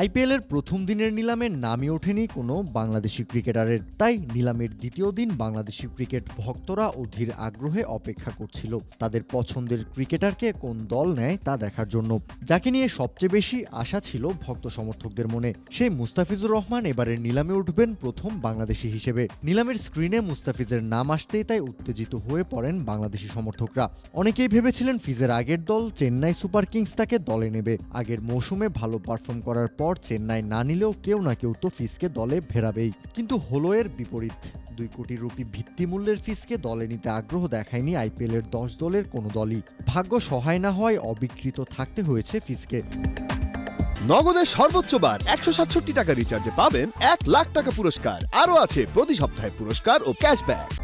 আইপিএলের প্রথম দিনের নিলামে নামই ওঠেনি কোনো বাংলাদেশি ক্রিকেটারের। তাই নিলামের দ্বিতীয় দিন বাংলাদেশি ক্রিকেট ভক্তরা অধীর আগ্রহে অপেক্ষা করছিল তাদের পছন্দের ক্রিকেটারকে কোন দল নেয় তা দেখার জন্য। যাকে নিয়ে সবচেয়ে বেশি আশা ছিল ভক্ত সমর্থকদের মনে সেই মুস্তাফিজুর রহমান এবারের নিলামে উঠবেন প্রথম বাংলাদেশি হিসেবে। নিলামের স্ক্রিনে মুস্তাফিজের নাম আসতেই তাই উত্তেজিত হয়ে পড়েন বাংলাদেশি সমর্থকরা। অনেকেই ভেবেছিলেন ফিজের আগের দল চেন্নাই সুপার কিংস তাকে দলে নেবে। আগের মৌসুমে ভালো পারফর্ম করার পর চেন্নাই না নিলেও কেউ না কেউ তো ফিসকে দলে ভেরাবেই। কিন্তু হলো এর বিপরীত, দুই কোটি রুপি ভিত্তিমূল্যের ফিসকে দলে নিতে আগ্রহ দেখায়নি আইপিএলের দশ দলের কোনো দলই। ভাগ্য সহায় না হওয়ায় অবিকৃত থাকতে হয়েছে ফিসকে। নগদের সর্বোচ্চ বার, একশো সাতষট্টি টাকা রিচার্জে পাবেন এক লাখ টাকা পুরস্কার। আরও আছে প্রতি সপ্তাহে পুরস্কার ও ক্যাশব্যাক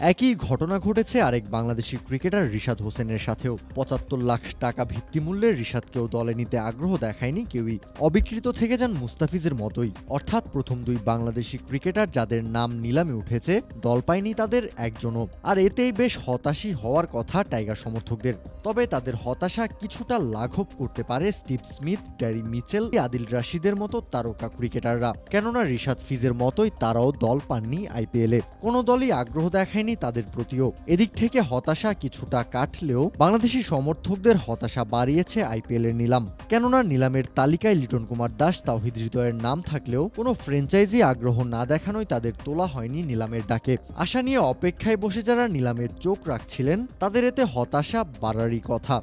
একই ঘটনা ঘটেছে আরেক বাংলাদেশি ক্রিকেটার রিশাদ হোসেনের সাথেও। পঁচাত্তর লাখ টাকা ভিত্তিমূল্যের রিশাদকেও দলে নিতে আগ্রহ দেখায়নি কেউই। অবিকৃত থেকে যান মুস্তাফিজের মতোই। অর্থাৎ প্রথম দুই বাংলাদেশি ক্রিকেটার যাদের নাম নিলামে উঠেছে, দল পায়নি তাদের একজনও। আর এতেই বেশ হতাশই হওয়ার কথা টাইগার সমর্থকদের। তবে তাদের হতাশা কিছুটা লাঘব করতে পারে Steve Smith Daryl Mitchell, Adil রাশিদের মতো তারকা ক্রিকেটাররা। কেননা রিশাদ ফিজের মতোই তারাও দল পাননি আইপিএলে। কোনো দলই আগ্রহ দেখায়নি তাদের প্রতিও। এদিক থেকে হতাশা কিছুটা কাটলেও বাংলাদেশি সমর্থকদের হতাশা বাড়িয়েছে আইপিএলের নিলাম। কেননা নিলামের তালিকায় লিটন কুমার দাস, তাওহিদ হৃদয়ের নাম থাকলেও কোনো ফ্র্যাঞ্চাইজি আগ্রহ না দেখানোই তাদের তোলা হয়নি নিলামের ডাকে। আশা নিয়ে অপেক্ষায় বসে যারা নিলামের চোখ রাখছিলেন, তাদের এতে হতাশা বাড়ারই কথা।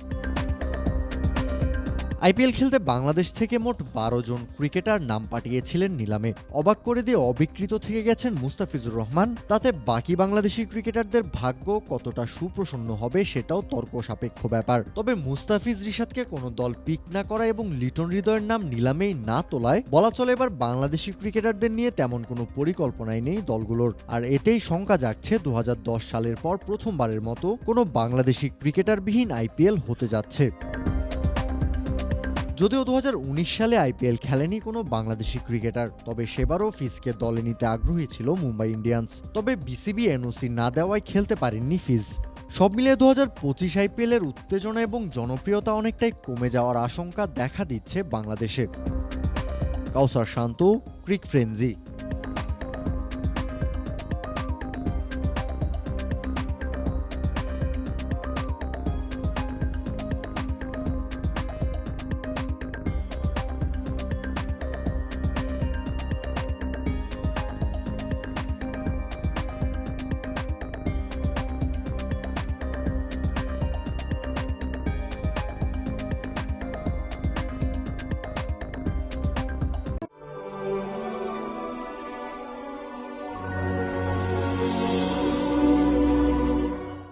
আইপিএল খেলতে বাংলাদেশ থেকে মোট বারো জন ক্রিকেটার নাম পাঠিয়েছিলেন নিলামে। অবাক করে দিয়ে অবিকৃত থেকে গেছেন মুস্তাফিজুর রহমান। তাতে বাকি বাংলাদেশি ক্রিকেটারদের ভাগ্য কতটা সুপ্রসন্ন হবে সেটাও তর্ক সাপেক্ষ ব্যাপার। তবে মুস্তাফিজ রিশাদকে কোনো দল পিক না করা এবং লিটন হৃদয়ের নাম নিলামেই না তোলায়, বলা চলে এবার বাংলাদেশি ক্রিকেটারদের নিয়ে তেমন কোনো পরিকল্পনাই নেই দলগুলোর। আর এতেই শঙ্কা জাগছে দু হাজার দশ সালের পর প্রথমবারের মতো কোনো বাংলাদেশি ক্রিকেটারবিহীন আইপিএল হতে যাচ্ছে। যদিও দু হাজার উনিশ সালে আইপিএল খেলেনি কোনো বাংলাদেশি ক্রিকেটার, তবে সেবারও ফিজকে দলে নিতে আগ্রহী ছিল মুম্বাই ইন্ডিয়ান্স। তবে B C B N O C না দেওয়ায় খেলতে পারেননি ফিজ। সব মিলিয়ে দু হাজার পঁচিশ আইপিএলের উত্তেজনা এবং জনপ্রিয়তা অনেকটাই কমে যাওয়ার আশঙ্কা দেখা দিচ্ছে বাংলাদেশে কাউসার শান্ত, ক্রিক ফ্রেঞ্জি